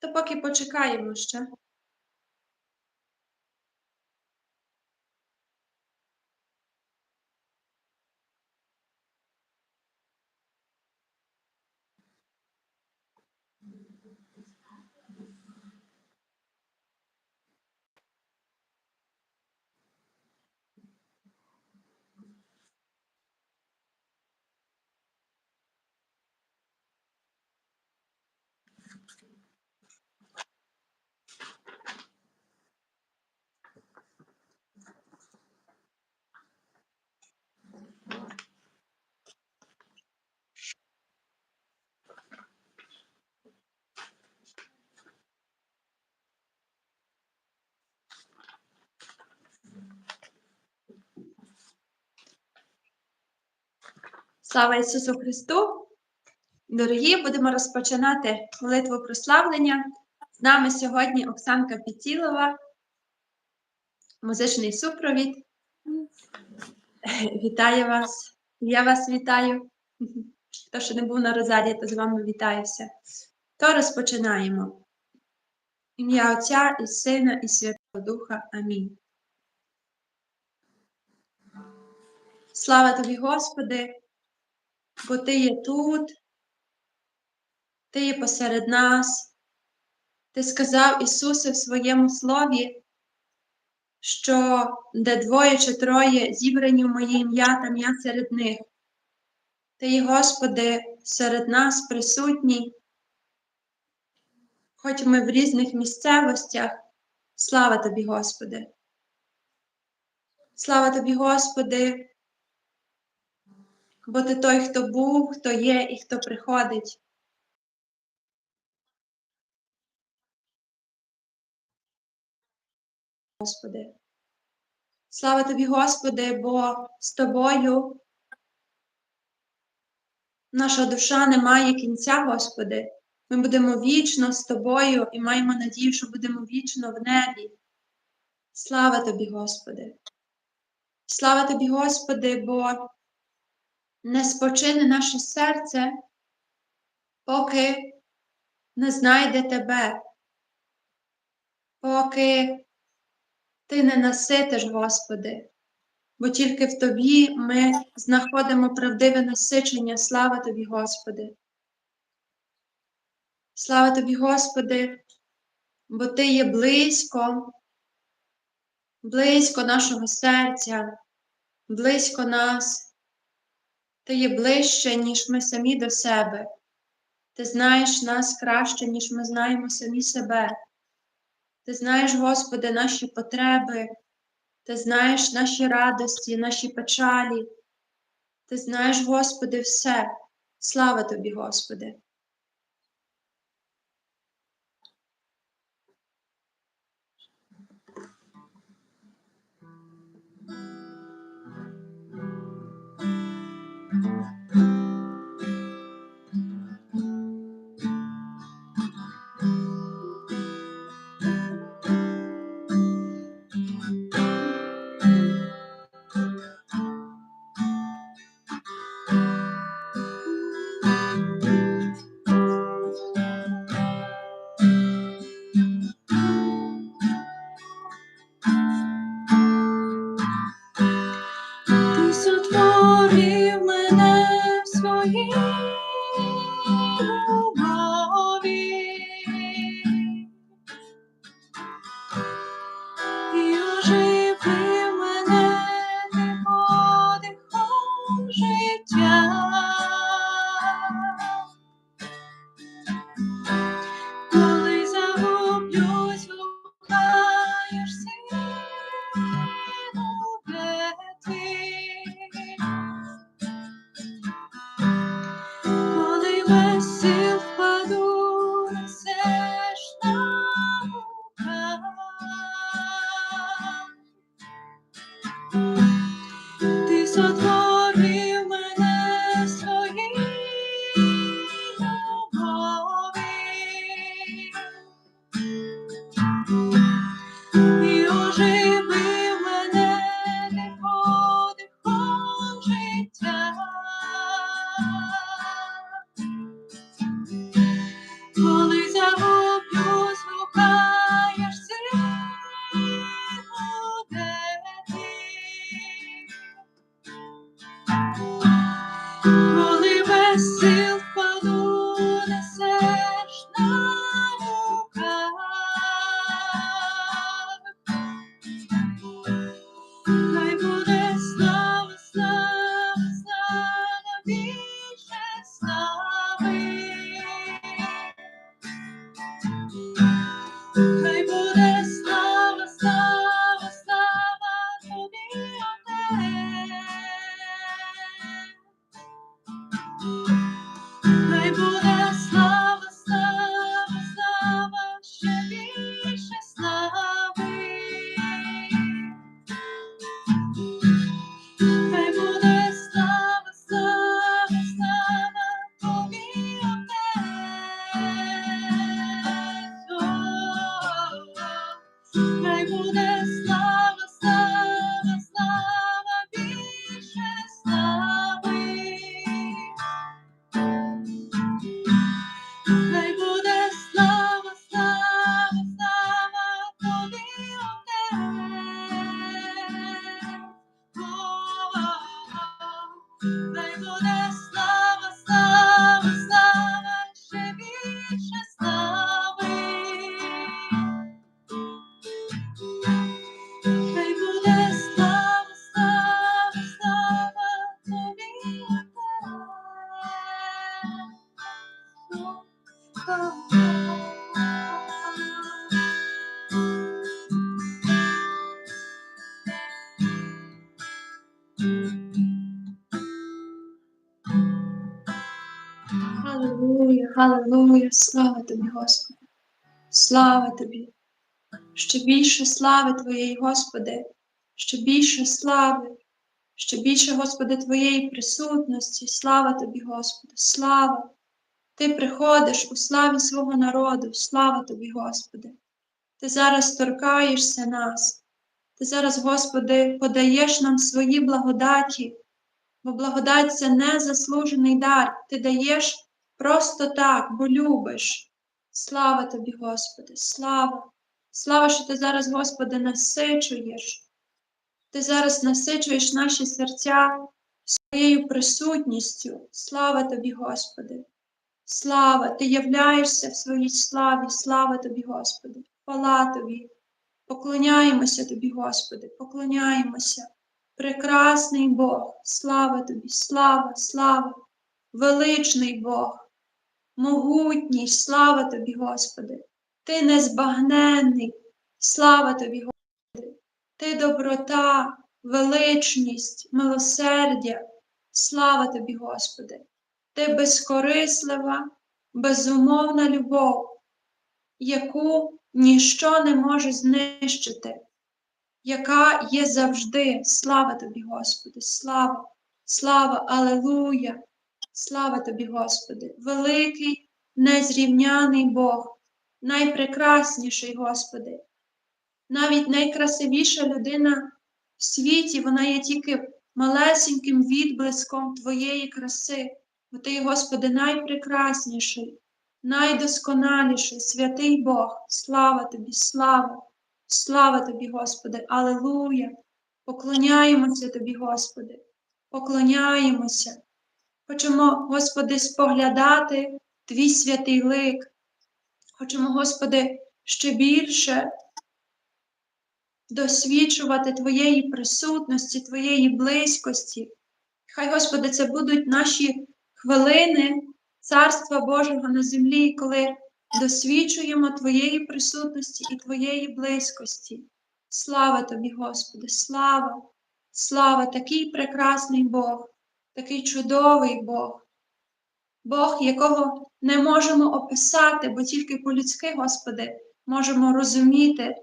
То поки почекаємо ще. Слава Ісусу Христу! Дорогі, будемо розпочинати молитву прославлення. З нами сьогодні Оксанка Піцілова, музичний супровід. Вітаю вас! Я вас вітаю. Хто ще не був на Розарії, то з вами вітаюся. То розпочинаємо. Ім'я Отця і Сина, і Святого Духа. Амінь. Слава тобі, Господи, бо Ти є тут, Ти є посеред нас. Ти сказав Ісусе в своєму слові, що де двоє чи троє зібрані в моє ім'я, там я серед них. Ти є, Господи, серед нас присутній, хоч ми в різних місцевостях. Слава тобі, Господи. Слава тобі, Господи, бо ти той, хто був, хто є і хто приходить. Господи. Слава тобі, Господи, бо з тобою наша душа не має кінця, Господи. Ми будемо вічно з тобою і маємо надію, що будемо вічно в небі. Слава тобі, Господи. Слава тобі, Господи, бо не спочине наше серце, поки не знайде Тебе, поки Ти не наситиш, Господи, бо тільки в Тобі ми знаходимо правдиве насичення. Слава Тобі, Господи. Слава Тобі, Господи, бо Ти є близько, близько нашого серця, близько нас. Ти є ближче, ніж ми самі до себе. Ти знаєш нас краще, ніж ми знаємо самі себе. Ти знаєш, Господи, наші потреби, Ти знаєш наші радості, наші печалі. Ти знаєш, Господи, все. Слава Тобі, Господи. the Халилуя, слава тобі, Господи. Слава тобі. Ще більше слави Твоєї, Господи, ще більше слави, ще більше, Господи, Твоєї присутності. Слава тобі, Господи, слава. Ти приходиш у славі свого народу, слава тобі, Господи. Ти зараз торкаєшся нас. Ти зараз, Господи, подаєш нам свої благодаті, бо благодать це незаслужений дар. Ти даєш просто так, бо любиш. Слава тобі, Господи, слава. Слава, що ти зараз, Господи, насичуєш. Ти зараз насичуєш наші серця своєю присутністю. Слава тобі, Господи. Слава, ти являєшся в своїй славі. Слава тобі, Господи. Хвала тобі. Поклоняємося тобі, Господи, поклоняємося. Прекрасний Бог, слава тобі, слава, слава, величний Бог, могутній, слава тобі, Господи, ти незбагненний, слава тобі, Господи, ти доброта, величність, милосердя, слава тобі, Господи, ти безкорислива, безумовна любов, яку ніщо не може знищити яка є завжди. Слава тобі, Господи, слава, слава, Алелуя, слава тобі, Господи, великий, незрівняний Бог, найпрекрасніший, Господи. Навіть найкрасивіша людина в світі, вона є тільки малесеньким відблиском Твоєї краси, бо Ти, Господи, найпрекрасніший, найдосконаліший, святий Бог, слава тобі, слава. Слава тобі, Господи, Алелуя! Поклоняємося тобі, Господи, поклоняємося. Хочемо, Господи, споглядати Твій святий лик. Хочемо, Господи, ще більше досвідчувати Твоєї присутності, Твоєї близькості. Хай, Господи, це будуть наші хвилини Царства Божого на землі, коли досвідчуємо Твоєї присутності і Твоєї близькості. Слава Тобі, Господи, слава, слава, такий прекрасний Бог, такий чудовий Бог, Бог, якого не можемо описати, бо тільки по-людськи, Господи, можемо розуміти,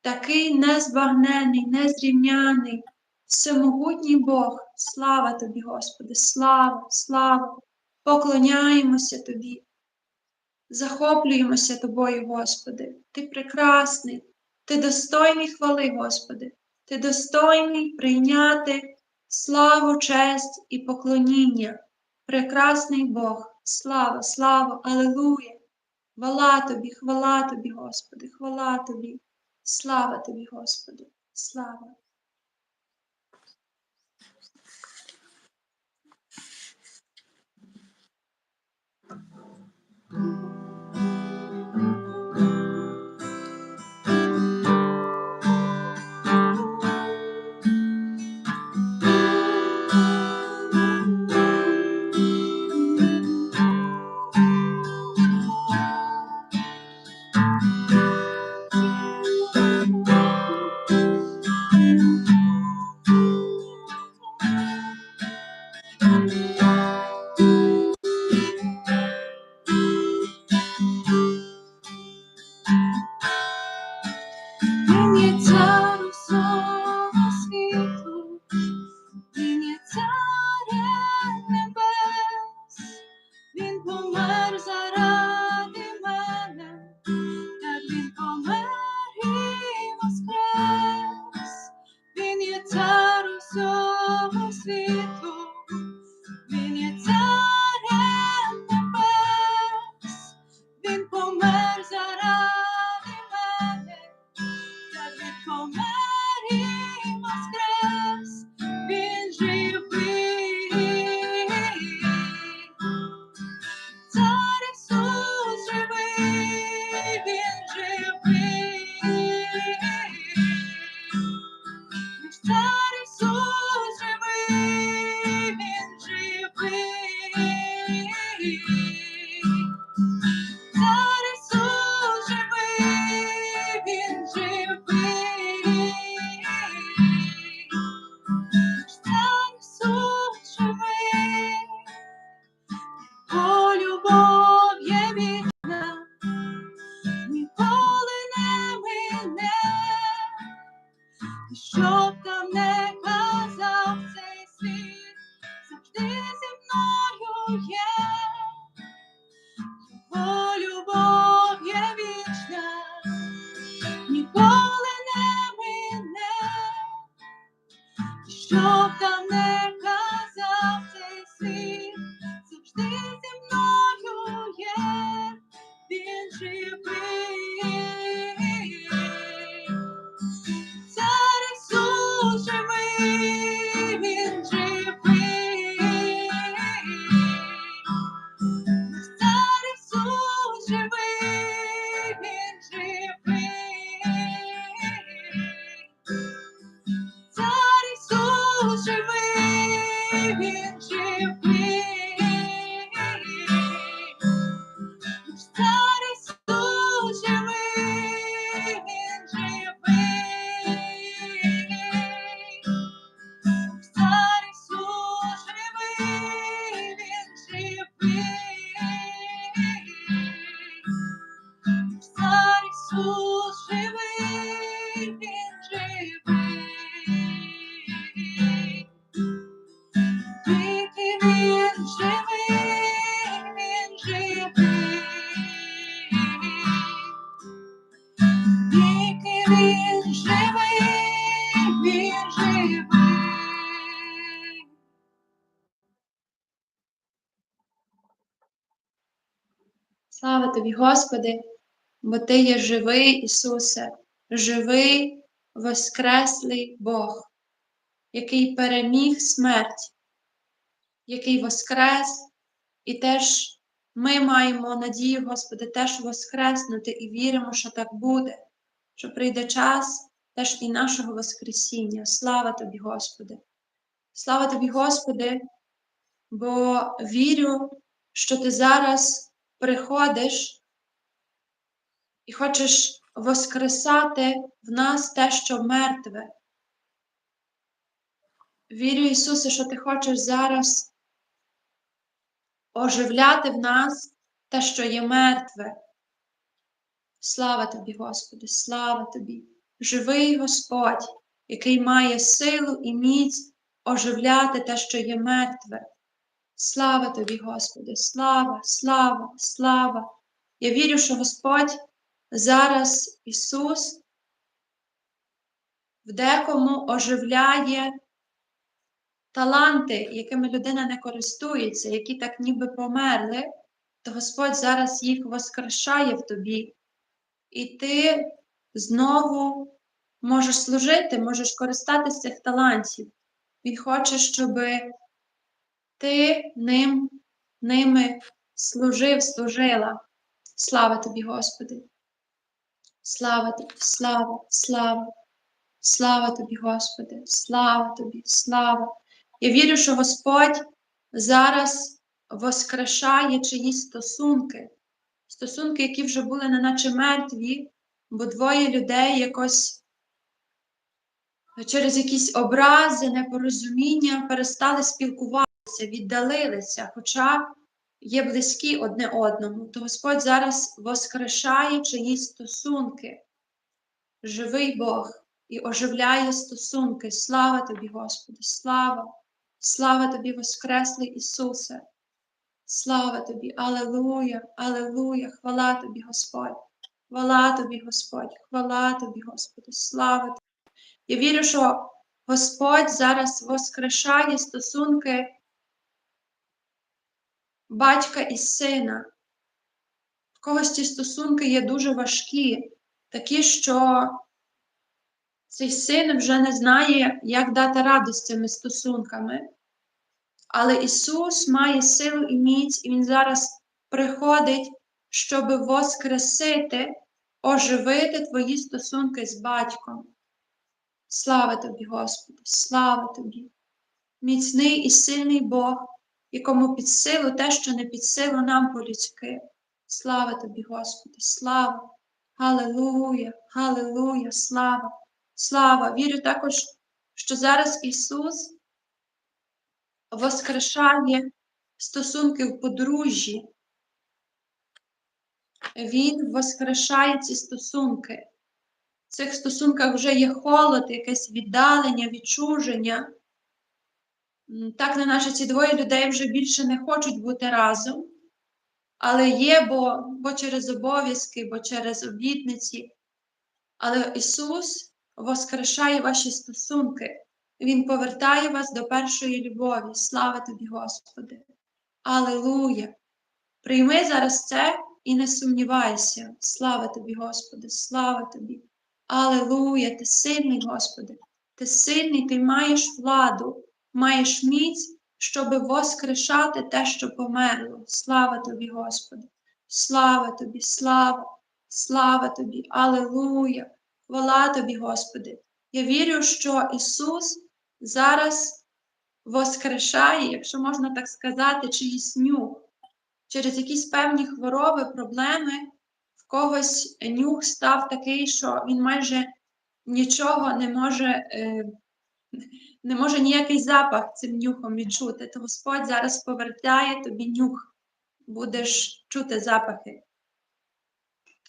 такий незбагнений, незрівняний, всемогутній Бог. Слава Тобі, Господи, слава, слава, поклоняємося Тобі. Захоплюємося Тобою, Господи. Ти прекрасний, Ти достойний хвали, Господи, Ти достойний прийняти Славу, честь і поклоніння, прекрасний Бог, слава, слава, Алелуя! Хвала тобі, хвала тобі, Господи, хвала тобі, слава тобі, Господи, слава. Mm-hmm. І живий, Господи, бо Ти є живий, Ісусе, живий, воскреслий Бог, який переміг смерть, який воскрес, і теж ми маємо надію, Господи, теж воскреснути і віримо, що так буде, що прийде час теж і нашого Воскресіння. Слава тобі, Господи! Слава тобі, Господи, бо вірю, що ти зараз приходиш і хочеш воскресати в нас те, що мертве. Вірю, Ісусе, що Ти хочеш зараз оживляти в нас те, що є мертве. Слава тобі, Господи, слава тобі, живий Господь, який має силу і міць оживляти те, що є мертве. Слава тобі, Господи, слава, слава, слава. Я вірю, що Господь зараз Ісус в декому оживляє таланти, якими людина не користується, які так ніби померли, то Господь зараз їх воскрешає в тобі. І ти знову можеш служити, можеш користатися цих талантів. Він хоче, щоб ти ним, ними служив, служила. Слава тобі, Господи. Слава тобі, слава, слава, слава тобі, Господи, слава тобі, слава. Я вірю, що Господь зараз воскрешає чиїсь стосунки, стосунки, які вже були неначе мертві, бо двоє людей якось через якісь образи, непорозуміння перестали спілкуватися, віддалилися, хоча є близькі одне одному, то Господь зараз воскрешає чиїсь стосунки, живий Бог і оживляє стосунки. Слава тобі, Господи, слава, слава тобі, Воскреслий Ісусе. Слава тобі, Алелуя, Алелуя, хвала тобі, Господь, хвала тобі, Господь, хвала тобі, Господи, слава тобі. Я вірю, що Господь зараз воскрешає стосунки батька і сина. В когось ці стосунки є дуже важкі, такі, що цей син вже не знає, як дати з цими стосунками. Але Ісус має силу і міць, і Він зараз приходить, щоб воскресити, оживити твої стосунки з батьком. Слава тобі, Господи, слава тобі! Міцний і сильний Бог, якому під силу те, що не під силу нам по-людськи. Слава тобі, Господи, слава! Галилуя, Галилуя, слава, слава! Вірю також, що зараз Ісус воскрешає стосунки в подружжі. Він воскрешає ці стосунки. В цих стосунках вже є холод, якесь віддалення, відчуження. Так, не наче ці двоє людей вже більше не хочуть бути разом, але є, бо, бо через обов'язки, бо через обітниці. Але Ісус воскрешає ваші стосунки. Він повертає вас до першої любові. Слава тобі, Господи! Алелуя! Прийми зараз це і не сумнівайся. Слава тобі, Господи, слава тобі! Алелуя! Ти сильний, Господи! Ти сильний, ти маєш владу, маєш міць, щоби воскрешати те, що померло. Слава тобі, Господи! Слава тобі, слава, слава тобі, Алелуя! Хвала тобі, Господи! Я вірю, що Ісус зараз воскрешає, якщо можна так сказати, чиїсь нюх. Через якісь певні хвороби, проблеми, в когось нюх став такий, що він майже нічого не може, е, не може ніякий запах цим нюхом відчути. То Господь зараз повертає тобі нюх, будеш чути запахи.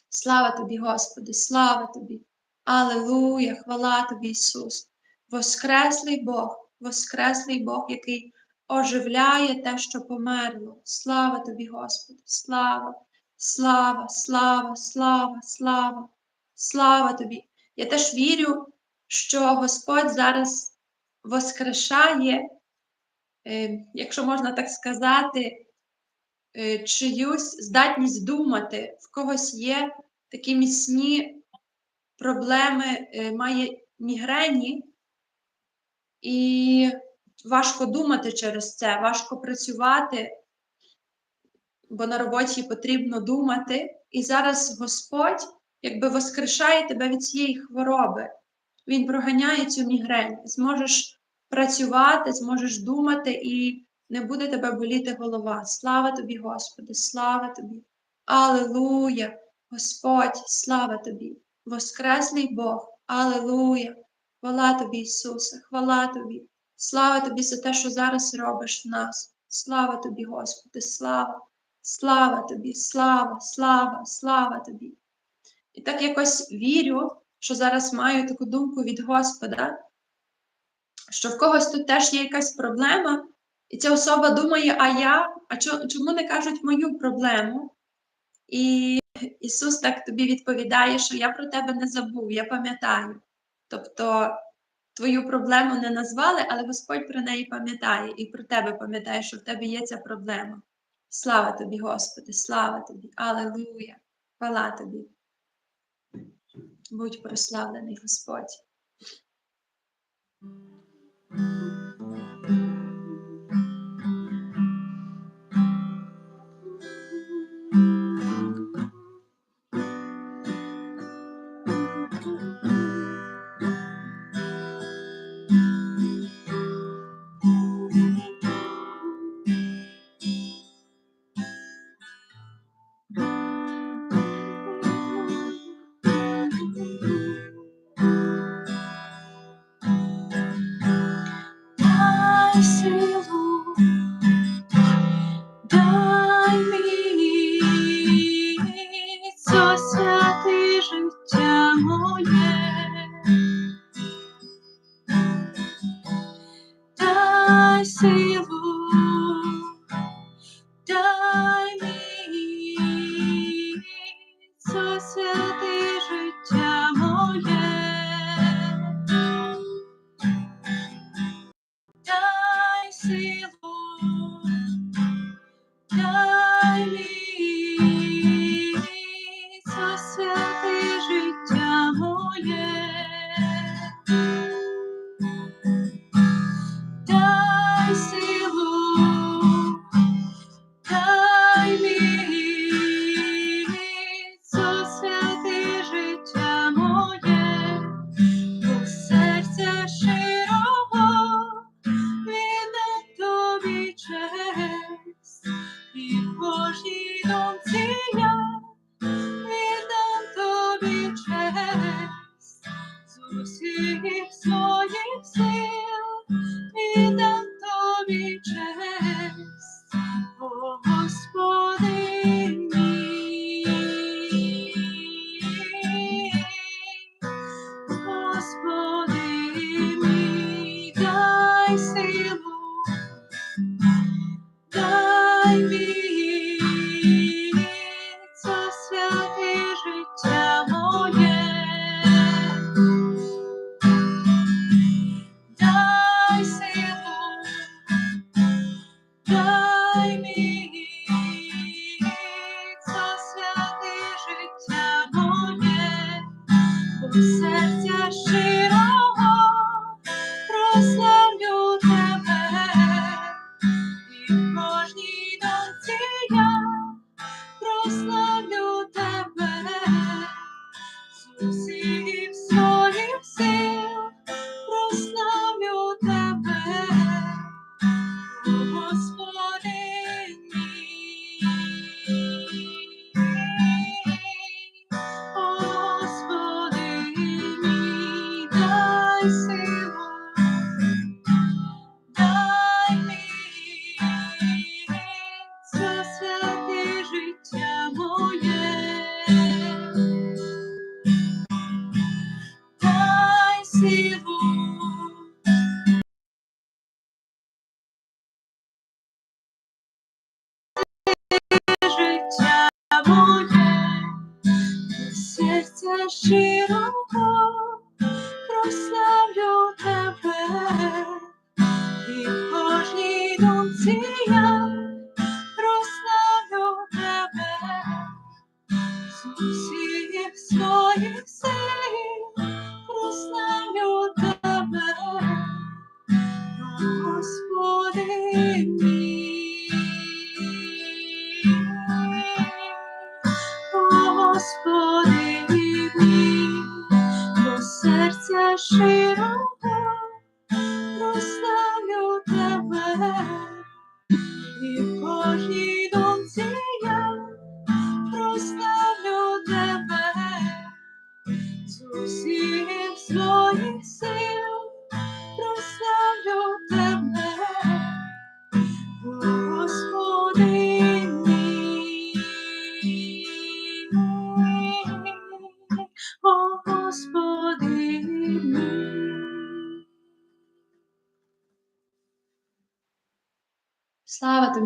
Слава тобі, Господи, слава тобі! Алелуя, хвала тобі, Ісус! Воскреслий Бог, Воскреслий Бог, який оживляє те, що померло. Слава тобі, Господи, слава, слава, слава, слава, слава, слава тобі. Я теж вірю, що Господь зараз воскрешає, е, якщо можна так сказати, е, чиюсь здатність думати, в когось є такі міцні проблеми, е, має мігрені, і важко думати через це, важко працювати, бо на роботі потрібно думати. І зараз Господь якби воскрешає тебе від цієї хвороби. Він проганяє цю мігрень. Зможеш працювати, зможеш думати, і не буде тебе боліти голова. Слава тобі, Господи, слава тобі. Алелуя! Господь, слава тобі! Воскреслий Бог, Алелуя! Хвала тобі, Ісусе, хвала тобі, слава тобі за те, що зараз робиш в нас. Слава тобі, Господи, слава, слава тобі, слава, слава, слава тобі. І так якось вірю, що зараз маю таку думку від Господа, що в когось тут теж є якась проблема, і ця особа думає, а я, а чому не кажуть мою проблему? І Ісус так тобі відповідає, що я про тебе не забув, я пам'ятаю. Тобто твою проблему не назвали, але Господь про неї пам'ятає і про тебе пам'ятає, що в тебе є ця проблема. Слава тобі, Господи, слава тобі, Алелуя, хвала тобі. Будь прославлений Господь. Дай дай міць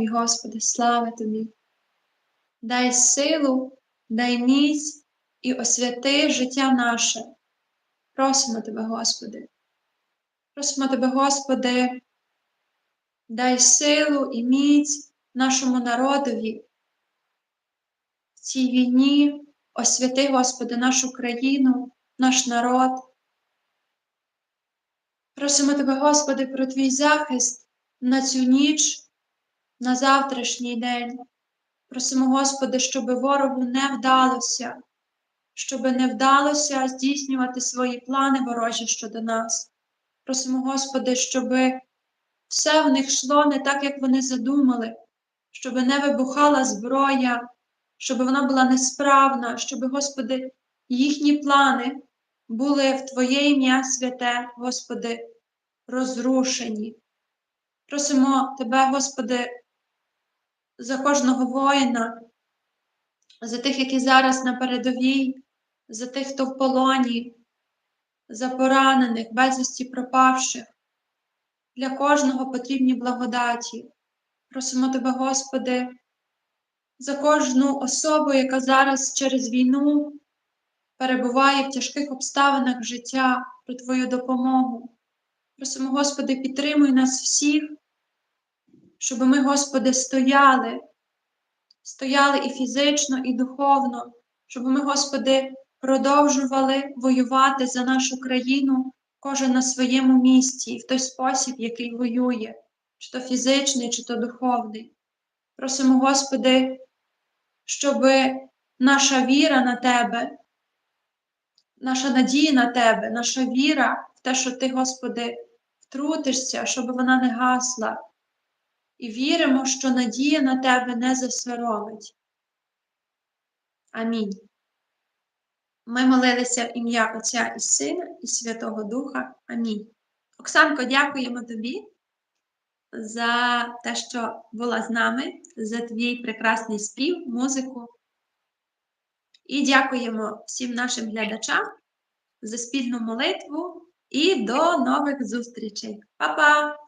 Господи, слава тобі. Дай силу, дай міць і освяти життя наше. Просимо тебе, Господи. Просимо тебе, Господи, дай силу і міць нашому народові. В цій війні освяти, Господи, нашу країну, наш народ. Просимо тебе, Господи, про твій захист на цю ніч, на завтрашній день. Просимо, Господи, щоб ворогу не вдалося, щоб не вдалося здійснювати свої плани ворожі щодо нас. Просимо, Господи, щоб все в них йшло не так, як вони задумали, щоб не вибухала зброя, щоб вона була несправна, щоб, Господи, їхні плани були в Твоє ім'я святе, Господи, розрушені. Просимо Тебе, Господи, за кожного воїна, за тих, які зараз на передовій, за тих, хто в полоні, за поранених, безвісті пропавших. Для кожного потрібні благодаті. Просимо Тебе, Господи, за кожну особу, яка зараз через війну перебуває в тяжких обставинах життя, про Твою допомогу. Просимо, Господи, підтримуй нас всіх, щоб ми, Господи, стояли, стояли і фізично, і духовно, щоб ми, Господи, продовжували воювати за нашу країну, кожен на своєму місці і в той спосіб, який воює, чи то фізичний, чи то духовний. Просимо, Господи, щоб наша віра на Тебе, наша надія на Тебе, наша віра в те, що Ти, Господи, втрутишся, щоб вона не гасла. І віримо, що надія на Тебе не засоромить. Амінь. Ми молилися в ім'я Отця і Сина, і Святого Духа. Амінь. Оксанко, дякуємо тобі за те, що була з нами, за твій прекрасний спів, музику. І дякуємо всім нашим глядачам за спільну молитву і до нових зустрічей. Па-па!